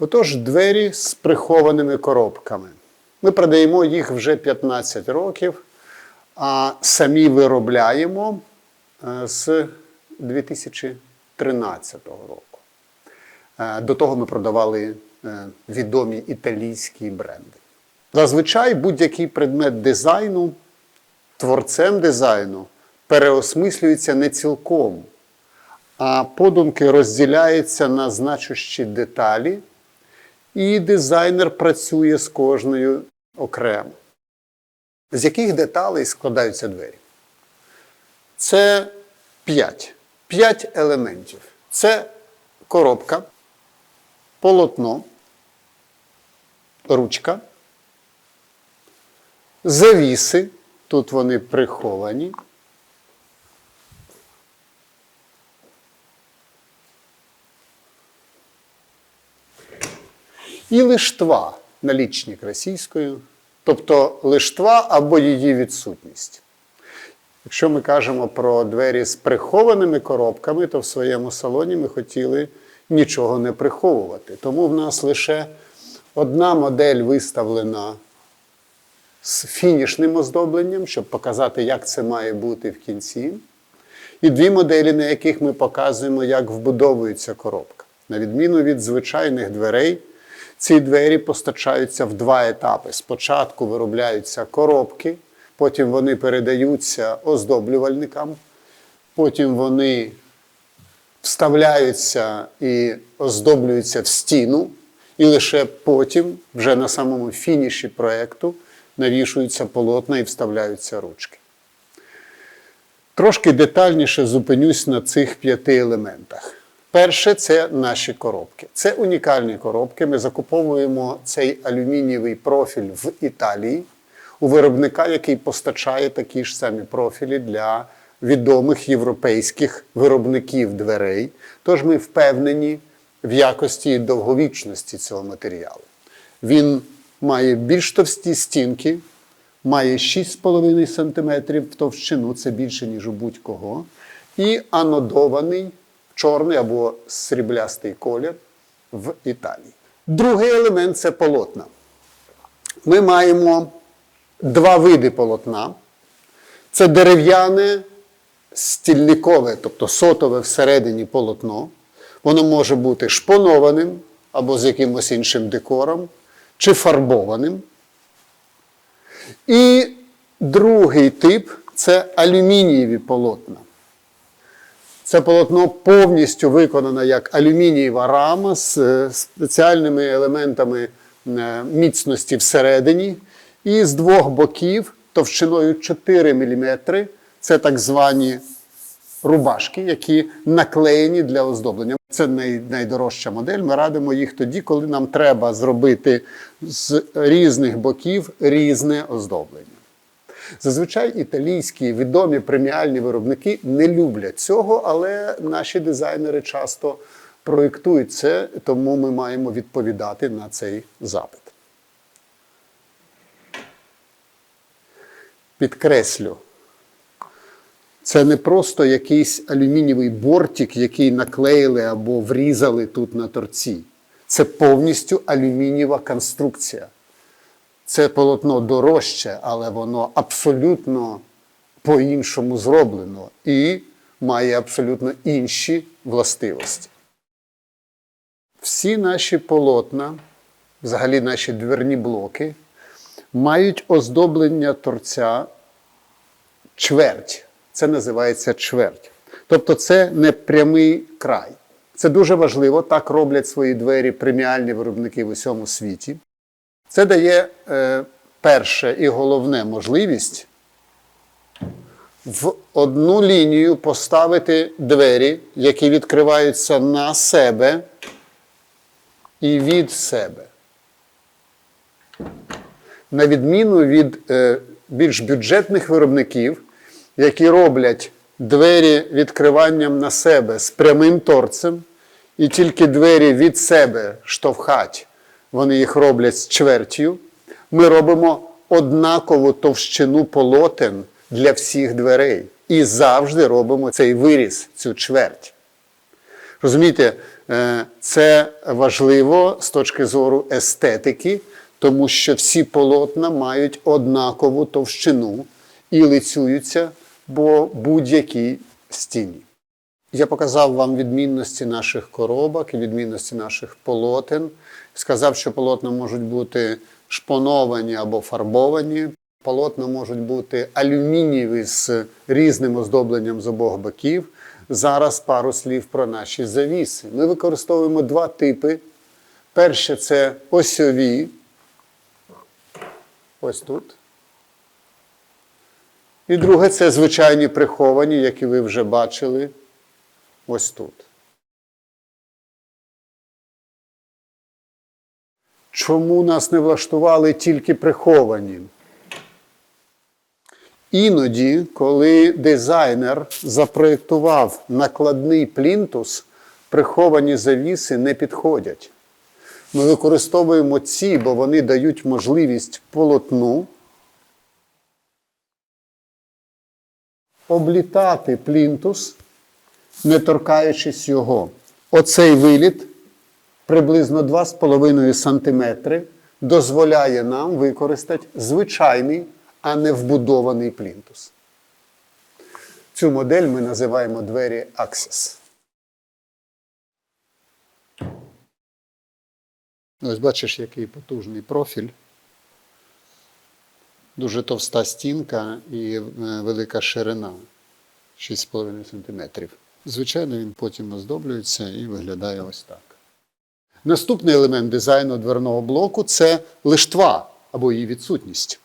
Отож, двері з прихованими коробками. Ми продаємо їх вже 15 років, а самі виробляємо е, з 2013 року. Е, До того ми продавали е, відомі італійські бренди. Зазвичай будь-який предмет дизайну творцем дизайну переосмислюється не цілком, а подумки розділяються на значущі деталі, і дизайнер працює з кожною окремо. З яких деталей складаються двері? Це п'ять. П'ять елементів. Це коробка, полотно, ручка, завіси. Тут вони приховані. І лиштва налічник російською, тобто лиштва або її відсутність. Якщо ми кажемо про двері з прихованими коробками, то в своєму салоні ми хотіли нічого не приховувати. Тому в нас лише одна модель виставлена з фінішним оздобленням, щоб показати, як це має бути в кінці. І дві моделі, на яких ми показуємо, як вбудовується коробка. На відміну від звичайних дверей, ці двері постачаються в два етапи. Спочатку виробляються коробки, потім вони передаються оздоблювальникам, потім вони вставляються і оздоблюються в стіну, і лише потім, вже на самому фініші проєкту, навішуються полотна і вставляються ручки. Трошки детальніше зупинюсь на цих п'яти елементах. Перше це наші коробки. Це унікальні коробки. Ми закуповуємо цей алюмінієвий профіль в Італії у виробника, який постачає такі ж самі профілі для відомих європейських виробників дверей. Тож ми впевнені в якості і довговічності цього матеріалу. Він має більш товсті стінки, має 6,5 см в товщину, це більше, ніж у будь-кого, і анодований чорний або сріблястий колір в Італії. Другий елемент це полотна. Ми маємо два види полотна. Це дерев'яне стільникове, тобто сотове всередині полотно. Воно може бути шпонованим або з якимось іншим декором, чи фарбованим. І другий тип це алюмінієві полотна. Це полотно повністю виконане як алюмінієва рама з е, спеціальними елементами е, міцності всередині. І з двох боків товщиною 4 мм. Це так звані рубашки, які наклеєні для оздоблення. Це най- найдорожча модель. Ми радимо їх тоді, коли нам треба зробити з різних боків різне оздоблення. Зазвичай італійські відомі преміальні виробники не люблять цього, але наші дизайнери часто проєктують це, тому ми маємо відповідати на цей запит. Підкреслю, це не просто якийсь алюмінієвий бортик, який наклеїли або врізали тут на торці. Це повністю алюмінієва конструкція. Це полотно дорожче, але воно абсолютно по-іншому зроблено і має абсолютно інші властивості. Всі наші полотна, взагалі наші дверні блоки, мають оздоблення торця чверть. Це називається чверть. Тобто це не прямий край. Це дуже важливо, так роблять свої двері преміальні виробники в усьому світі. Це дає е, перше і головне можливість в одну лінію поставити двері, які відкриваються на себе і від себе. На відміну від е, більш бюджетних виробників, які роблять двері відкриванням на себе з прямим торцем, і тільки двері від себе штовхать, вони їх роблять з чвертю. Ми робимо однакову товщину полотен для всіх дверей. І завжди робимо цей виріз, цю чверть. Розумієте, Е, Це важливо з точки зору естетики, тому що всі полотна мають однакову товщину і лицюються по будь-якій стіні. Я показав вам відмінності наших коробок і відмінності наших полотен. Сказав, що полотна можуть бути шпоновані або фарбовані. Полотна можуть бути алюмінієві з різним оздобленням з обох боків. Зараз пару слів про наші завіси. Ми використовуємо два типи. Перше це осьові. Ось тут. І друге це звичайні приховані, які ви вже бачили ось тут. Чому нас не влаштували тільки приховані? Іноді, коли дизайнер запроєктував накладний плінтус, приховані завіси не підходять. Ми використовуємо ці, бо вони дають можливість полотну облітати плінтус, не торкаючись його. Оцей виліт приблизно 2,5 см дозволяє нам використати звичайний, а не вбудований плінтус. Цю модель ми називаємо двері Axis. Ось бачиш, який потужний профіль. Дуже товста стінка і е, велика ширина 6,5 см. Звичайно, він потім оздоблюється і виглядає ось так. Наступний елемент дизайну дверного блоку це лиштва або її відсутність.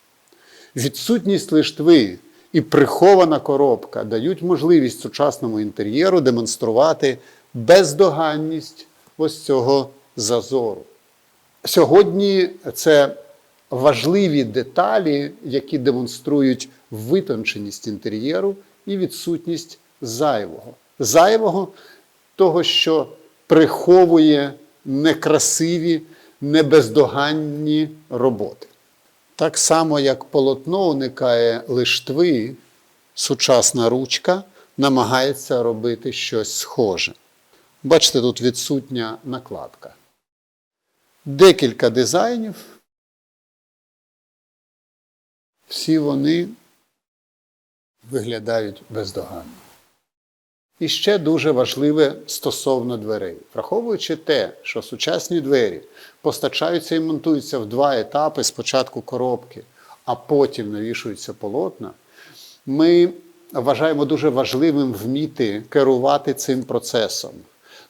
Відсутність лиштви і прихована коробка дають можливість сучасному інтер'єру демонструвати бездоганність ось цього зазору. Сьогодні це важливі деталі, які демонструють витонченість інтер'єру і відсутність зайвого. Зайвого того, що приховує некрасиві, небездоганні роботи. Так само, як полотно уникає лиштви, сучасна ручка намагається робити щось схоже. Бачите, тут відсутня накладка. Декілька дизайнів. Всі вони виглядають бездоганно. І ще дуже важливе стосовно дверей. Враховуючи те, що сучасні двері постачаються і монтуються в два етапи: спочатку коробки, а потім навішуються полотна, ми вважаємо дуже важливим вміти керувати цим процесом,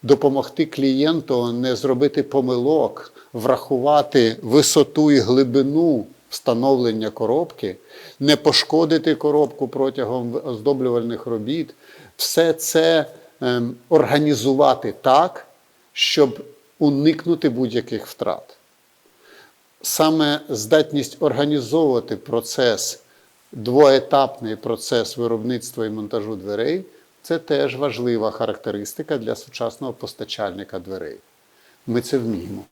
допомогти клієнту не зробити помилок, врахувати висоту і глибину встановлення коробки, не пошкодити коробку протягом оздоблювальних робіт, все це ем, організувати так, щоб уникнути будь-яких втрат. Саме здатність організовувати процес, двоетапний процес виробництва і монтажу дверей це теж важлива характеристика для сучасного постачальника дверей. Ми це вміємо.